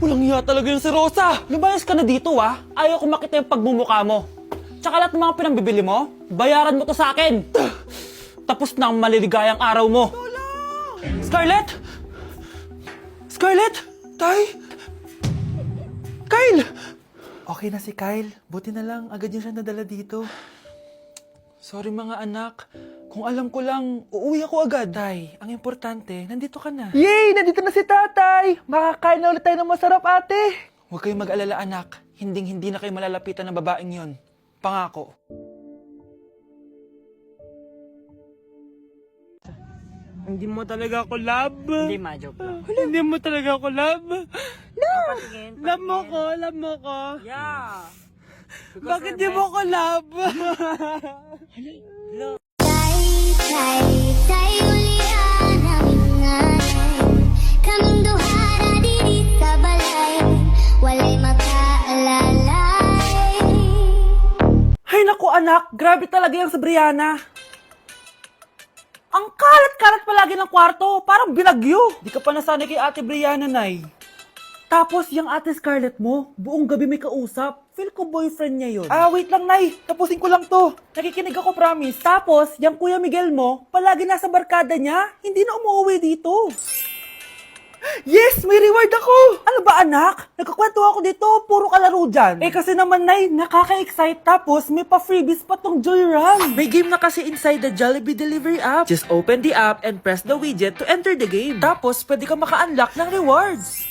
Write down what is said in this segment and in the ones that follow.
Walang iya talaga yung si Rosa! Lumayas ka na dito ah! Ayaw ko makita yung pagmumukha mo. Tsaka lahat ng mga pinambibili mo, bayaran mo to sa akin! Tapos na ang maliligayang araw mo! Scarlett! Scarlett! Tay! Kyle! Okay na si Kyle. Buti na lang, agad niya siya nadala dito. Sorry mga anak. Kung alam ko lang, uuwi ako agad. Tay, ang importante, nandito ka na. Yay! Nandito na si tatay! Makakain na ulit tayo ng masarap, ate! Huwag kayong mag-alala anak. Hinding hindi na kayo malalapitan ng babaeng yon. Pangako. Hindi mo talaga ako love. Hindi ma, joke lang. Hindi mo talaga ako love. Patingin, Love mo ko, love mo ko. Yeah. Bakit niyo mo collab? Kaming duha na diri ka balay Walay makaalalay Hay naku anak, grabe talaga yan sa Brianna. Ang kalat-kalat palagi ng kwarto, parang binagyo. Di ka pa nasanay kay Ate Brianna, Nay. Tapos yung ate Scarlett mo, buong gabi may kausap. Feel ko boyfriend niya yun. Ah, wait lang, Nay. Tapusin ko lang to. Nakikinig ako, promise. Tapos, yung Kuya Miguel mo, palagi nasa barkada niya, hindi na umuwi dito. Yes! May reward ako! Ano ba anak? Nagkakwento ako dito, puro kalaro dyan. Eh kasi naman, Nay, nakaka-excite tapos may pa-freebies pa tong Joy Run. May game na kasi inside the Jollibee Delivery app. Just open the app and press the widget to enter the game. Tapos, pwede ka maka-unlock ng rewards.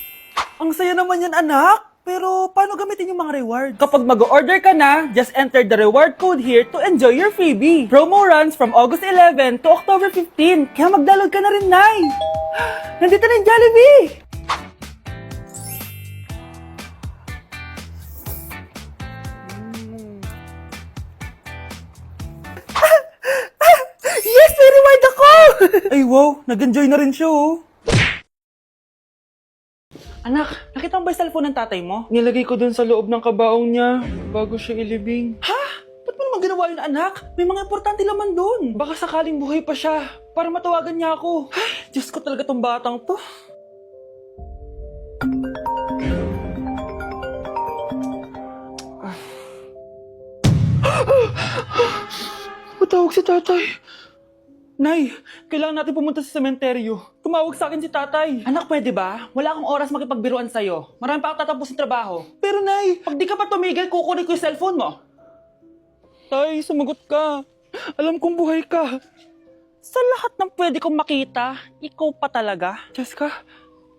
Ang saya naman yan, anak. Pero paano gamitin yung mga reward? Kapag mag-order ka na, just enter the reward code here to enjoy your freebie. Promo runs from August 11 to October 15. Kaya mag-download ka na rin, Nay. Nandito na yung Jollibee! yes! May reward ako! Ay, wow. Nag-enjoy na rin siya, oh. Anak, nakita mo ba yung cellphone ng tatay mo? Nilagay ko dun sa loob ng kabaong niya bago siya ilibing. ha? Ba't mo naman ginawa yun, anak? May mga importante laman doon. Baka sakaling buhay pa siya para matawagan niya ako. Ay, Diyos ko talaga tong batang to. Matawag si tatay. Nay, kailangan natin pumunta sa sementeryo. Tumawag sa akin si tatay. Anak, pwede ba? Wala akong oras makipagbiruan sa'yo. Marami pa ako tatapusin trabaho. Pero nay, pag di ka pa tumigil, kukunin ko yung cellphone mo. Tay, sumagot ka. Alam kong buhay ka. Sa lahat ng pwede kong makita, ikaw pa talaga. Jessica,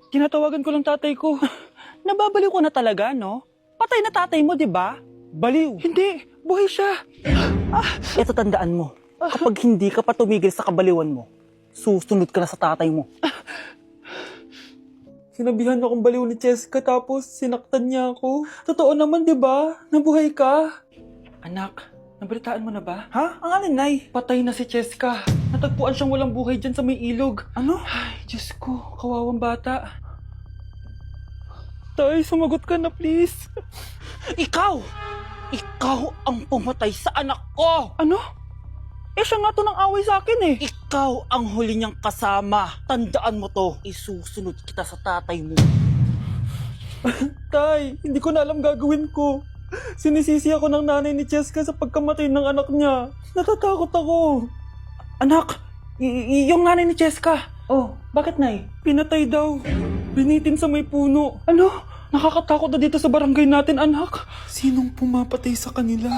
tinatawagan ko lang tatay ko. Nababaliw ko na talaga, no? Patay na tatay mo, di ba? Baliw. Hindi, buhay siya. Ito tandaan mo, kapag hindi ka pa tumigil sa kabaliwan mo, susunod ka na sa tatay mo. Sinabihan akong baliw ni Jessica tapos sinaktan niya ako. Totoo naman, di ba? Nabuhay ka. Anak, nabalitaan mo na ba? Ha? Ang alin, Nay? Patay na si Cheska. Natagpuan siyang walang buhay dyan sa may ilog. Ano? Ay, Diyos ko, kawawang bata. Tay, sumagot ka na please. Ikaw! Ikaw ang pumatay sa anak ko! Ano? Eh siya nga to ng away sa akin eh. Ikaw ang huli niyang kasama. Tandaan mo to. Isusunod kita sa tatay mo. Tay, hindi ko na alam gagawin ko. Sinisisi ako ng nanay ni Cheska sa pagkamatay ng anak niya. Natatakot ako. Anak, y- yung nanay ni Cheska. Oh, bakit nay? Pinatay daw. Binitin sa may puno. Ano? Nakakatakot na dito sa barangay natin, anak. Sinong pumapatay sa kanila?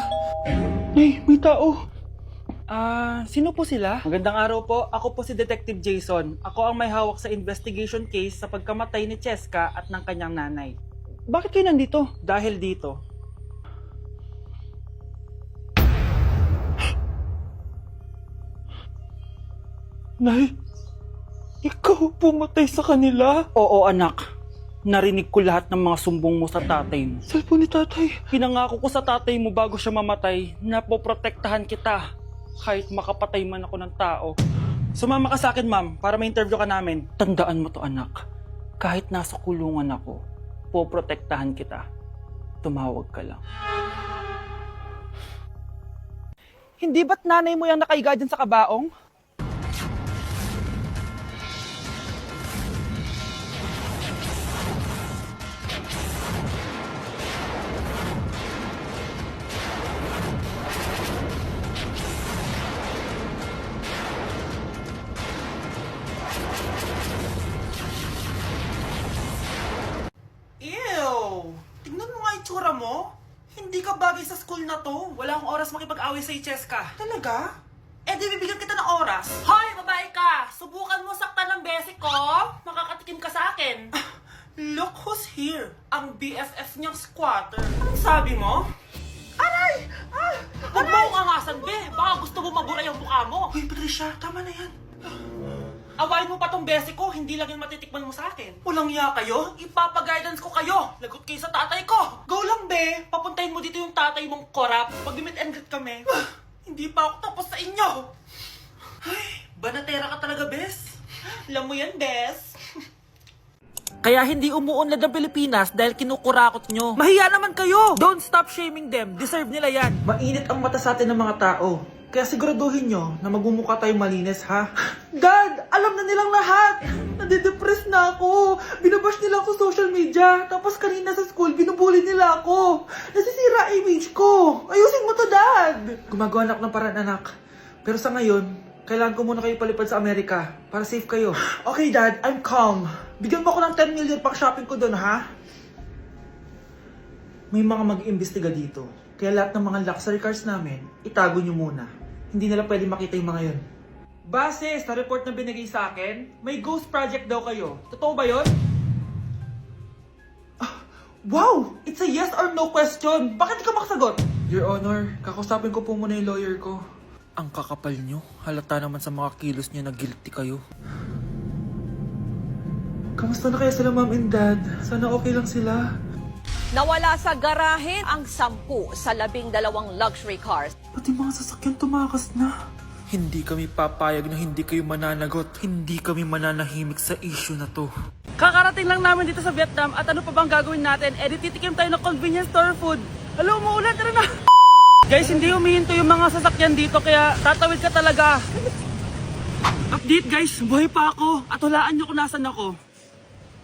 Nay, may tao. Ah, sino po sila? Magandang araw po. Ako po si Detective Jason. Ako ang may hawak sa investigation case sa pagkamatay ni Cheska at ng kanyang nanay. Bakit kayo nandito? Dahil dito. Nay, ikaw pumatay sa kanila? Oo, anak. Narinig ko lahat ng mga sumbong mo sa tatay mo. Cellphone ni tatay. Pinangako ko sa tatay mo bago siya mamatay na poprotektahan kita kahit makapatay man ako ng tao. Sumama ka sa akin, ma'am, para may interview ka namin. Tandaan mo to, anak. Kahit nasa kulungan ako, poprotektahan kita. Tumawag ka lang. Hindi ba't nanay mo yung nakaiga dyan sa kabaong? Oras makipag-away sa Cheska. Talaga? Eh di bibigyan kita ng oras. Hoy, babae ka! Subukan mo saktan ng basic ko. Makakatikim ka sa akin. Look who's here. Ang BFF niyang squatter. Anong sabi mo? Aray! Ah! Huwag mo angasan, be. Baka gusto mo mabura yung mukha mo. Hoy, Patricia, tama na yan. Awayin mo pa tong basic ko, hindi lang yung matitikman mo sa akin. Walang iya kayo, ipapag-guidance ko kayo. Lagot kayo sa tatay ko. Go lang, be. Papuntahin mo dito yung tatay mong korap. Pag-meet and greet kami. hindi pa ako tapos sa inyo. Ay, banatera ka talaga, bes. Alam mo yan, bes. Kaya hindi umuunlad ang Pilipinas dahil kinukurakot nyo. Mahiya naman kayo! Don't stop shaming them. Deserve nila yan. Mainit ang mata sa atin ng mga tao. Kaya siguraduhin nyo na magmumukha tayong malinis, ha? Dad! Alam na nilang lahat! Nadidepress na ako! Binabash nila ako social media. Tapos kanina sa school, binubuli nila ako. Nasisira image ko. Ayusin mo to, Dad! Gumagawa na ako ng paraan, anak. Pero sa ngayon, kailangan ko muna kayo palipad sa Amerika para safe kayo. Okay, Dad. I'm calm. Bigyan mo ako ng 10 million pang shopping ko doon, ha? May mga mag-iimbestiga dito. Kaya lahat ng mga luxury cars namin, itago nyo muna. Hindi nila pwede makita yung mga yon. Base sa report na binigay sa akin, may ghost project daw kayo. Totoo ba yon? Ah, Wow! It's a yes or no question! Bakit ka makasagot? Your Honor, kakusapin ko po muna yung lawyer ko. Ang kakapal nyo. Halata naman sa mga kilos nyo na guilty kayo. Kamusta na kaya sila mom and dad? Sana okay lang sila. Nawala sa garahe ang sampu sa labing dalawang luxury cars. Pati mga sasakyan tumakas na. Hindi kami papayag na hindi kayo mananagot. Hindi kami mananahimik sa issue na to. Kakarating lang namin dito sa Vietnam at ano pa bang gagawin natin? Eh, titikim tayo ng convenience store food. Hello, umuulan, tara na! Guys, hindi humihinto yung mga sasakyan dito kaya tatawid ka talaga. Update guys, buhay pa ako at hulaan nyo kung nasan ako.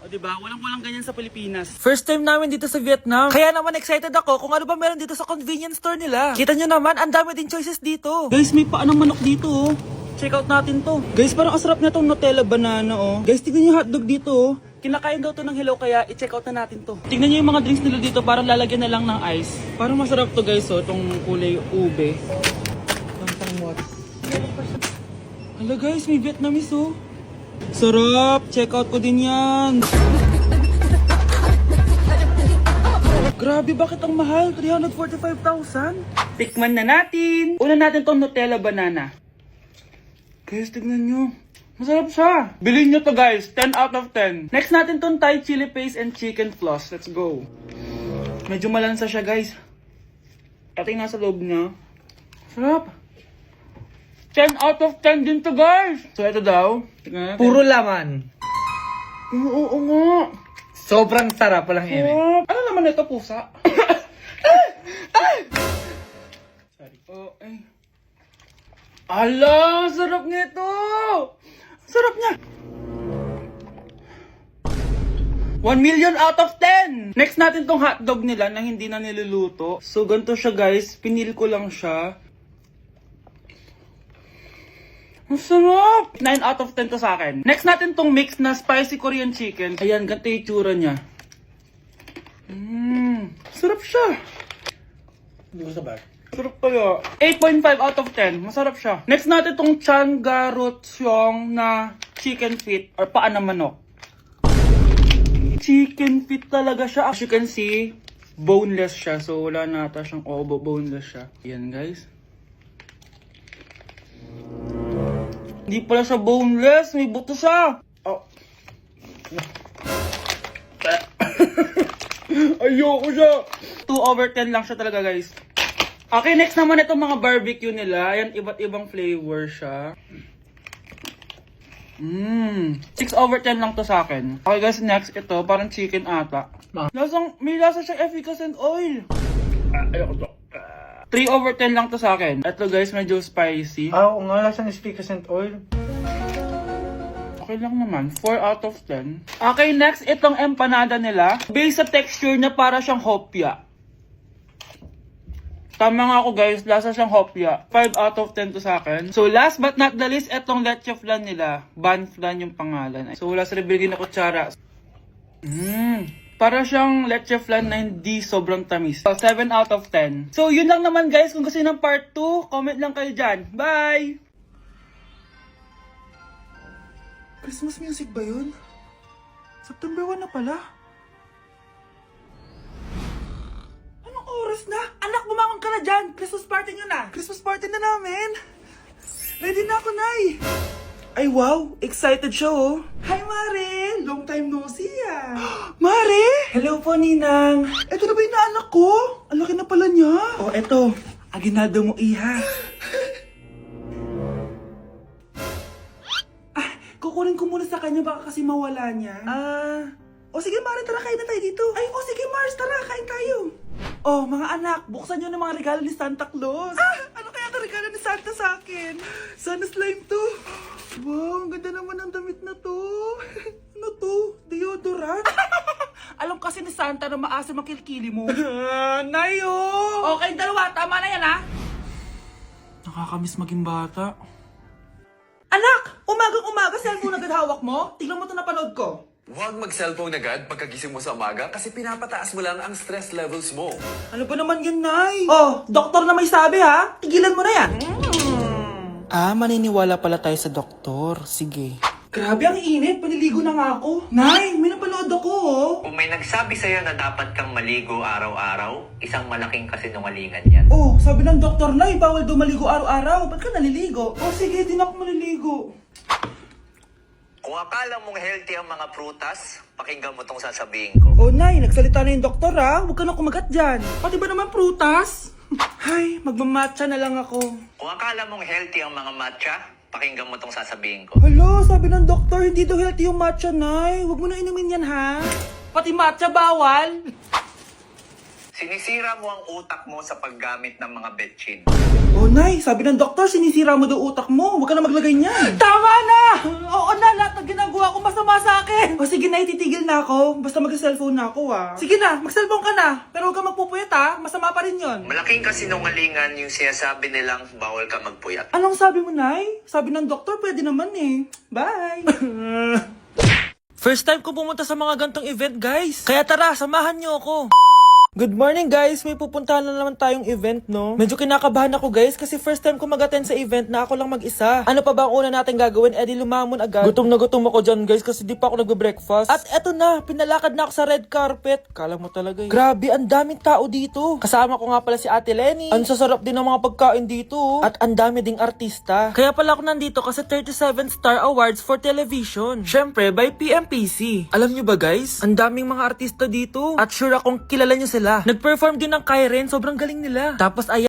O diba, walang-walang ganyan sa Pilipinas. First time namin dito sa Vietnam. Kaya naman excited ako kung ano ba meron dito sa convenience store nila. Kita nyo naman, ang dami din choices dito. Guys, may paanong manok dito oh. Check out natin to. Guys, parang ang sarap na tong Nutella banana oh. Guys, tignan yung hotdog dito oh. Kinakain daw to ng hello kaya i-check out na natin to. Tignan niyo yung mga drinks nila dito parang lalagyan na lang ng ice. Parang masarap to guys oh, tong kulay ube. Pang what? Hala guys, may Vietnamese oh. Sarap! Check out ko din yan! Grabe, bakit ang mahal? 345,000? Tikman na natin! Una natin tong Nutella banana. Guys, tignan nyo. Masarap siya. Bilhin nyo to guys. 10 out of 10. Next natin tong Thai chili paste and chicken floss. Let's go. Medyo malansa siya guys. Pati nasa loob niya. Sarap. 10 out of 10 din to guys. So ito daw. Natin. Puro laman. Oo, oo nga. Sobrang sarap, walang ere. Sarap. Ano naman ito, pusa? Sorry. Oh, ay. Ala, sarap nito! Sarap niya! 1 million out of 10! Next natin tong hotdog nila na hindi na niluluto. So, ganito siya guys. Pinil ko lang siya. Ang sarap! 9 out of 10 to sa akin. Next natin tong mix na spicy Korean chicken. Ayan, ganito yung tsura niya. Mmm, sarap siya. Hindi ko sabay. Sarap kaya. 8.5 out of 10. Masarap siya. Next natin tong Chan Garotyong na chicken feet or paa ng manok. Chicken feet talaga siya. As you can see, boneless siya. So, wala na ata siyang obo. Boneless siya. Yan, guys. Hindi pala siya boneless. May buto siya. Oh. Ayoko siya. 2 over 10 lang siya talaga, guys. Okay, next naman itong mga barbecue nila. Ayan, iba't ibang flavor siya. Mmm. 6 over 10 lang to sa akin. Okay guys, next ito, parang chicken ata. Lasang, may lasa siya efficacent oil. Ayoko to. 3 over 10 lang to sa akin. Ito guys, medyo spicy. Ah, oo nga, lasang speakers oil. Okay lang naman. 4 out of 10. Okay, next, itong empanada nila. Based sa texture niya, para siyang hopya. Tama nga ako guys, lasa siyang hopya. 5 out of 10 to sa akin. So last but not the least, itong leche flan nila. Ban flan yung pangalan. So last rebigin na kutsara. Mmm. Para siyang leche flan na hindi sobrang tamis. So, 7 out of 10. So, yun lang naman guys. Kung gusto ng part 2, comment lang kayo dyan. Bye! Christmas music ba yun? September 1 na pala. Anong oras na? Anak, bumangon ka na dyan. Christmas party nyo na. Christmas party na namin. Ready na ako, Nay. Ay, wow. Excited siya, oh. Hi, Mare. Long time no see, ah. Mare! Hello po, Ninang. Ito na ba yung naanak ko? Ang laki na pala niya. Oh, eto. Aginado mo, iha. ah, kukunin ko muna sa kanya baka kasi mawala niya. Ah... o sige, Mare, tara, kain na tayo dito. Ay, o sige, Mars, tara, kain tayo. Oh, mga anak, buksan nyo ng mga regalo ni Santa Claus. Ah, ano kaya ang regalo ni Santa sa akin? Sana slime to. Wow, ang ganda naman ng damit na to. ano to? Deodorant? Alam kasi ni Santa na maasa makilkili mo. Nayo! Okay, dalawa. Tama na yan, ha? Nakakamiss maging bata. Anak! Umagang umaga, cellphone agad hawak mo? Tingnan mo ito napanood ko. Huwag mag-cellphone agad pagkagising mo sa umaga kasi pinapataas mo lang ang stress levels mo. Ano ba naman yan, Nay? Oh, doktor na may sabi ha. Tigilan mo na yan. Ah, maniniwala pala tayo sa doktor. Sige. Grabe, ang init. Paniligo na nga ako. Nay, may napanood ako, oh. Kung may nagsabi sa'yo na dapat kang maligo araw-araw, isang malaking kasinungalingan yan. Oh, sabi ng doktor, Nay, bawal daw maligo araw-araw. Ba't ka naliligo? Oh, sige, di na ako maliligo. Kung akala mong healthy ang mga prutas, pakinggan mo tong sasabihin ko. Oh, Nay, nagsalita na yung doktor, ha. Huwag ka na kumagat dyan. Pati ba naman prutas? Ay, magmamatcha na lang ako. Kung akala mong healthy ang mga matcha, pakinggan mo tong sasabihin ko. Hala, sabi ng doktor, hindi daw healthy yung matcha, Nay. Huwag mo na inumin yan, ha? Pati matcha bawal. Sinisira mo ang utak mo sa paggamit ng mga betchin. Oh, Nay, sabi ng doktor, sinisira mo daw utak mo. Huwag ka na maglagay niyan. Tama na! Oo na, lahat ng ginagawa ko masama sa akin. O sige, Nay, titigil na ako. Basta mag-cellphone na ako, ah. Sige na, mag-cellphone ka na. Pero huwag ka magpupuyat, ha? Masama pa rin yon. Malaking kasinungalingan yung sinasabi nilang bawal ka magpuyat. Anong sabi mo, Nay? Sabi ng doktor, pwede naman eh. Bye! First time ko pumunta sa mga gantong event, guys. Kaya tara, samahan niyo ako. Good morning guys! May pupuntahan na naman tayong event, no? Medyo kinakabahan ako guys kasi first time ko mag-attend sa event na ako lang mag-isa. Ano pa ba ang una natin gagawin? Eh di lumamon agad. Gutom na gutom ako dyan guys kasi di pa ako nagbe-breakfast. At eto na, pinalakad na ako sa red carpet. Kala mo talaga eh. Grabe, ang daming tao dito. Kasama ko nga pala si Ate Lenny. Ang sasarap din ng mga pagkain dito. At ang dami ding artista. Kaya pala ako nandito kasi 37 Star Awards for Television. Syempre, by PMPC. Alam nyo ba guys? Ang daming mga artista dito. At sure akong kilala nyo sila. Nag-perform din ng Kairen, sobrang galing nila. Tapos ayan,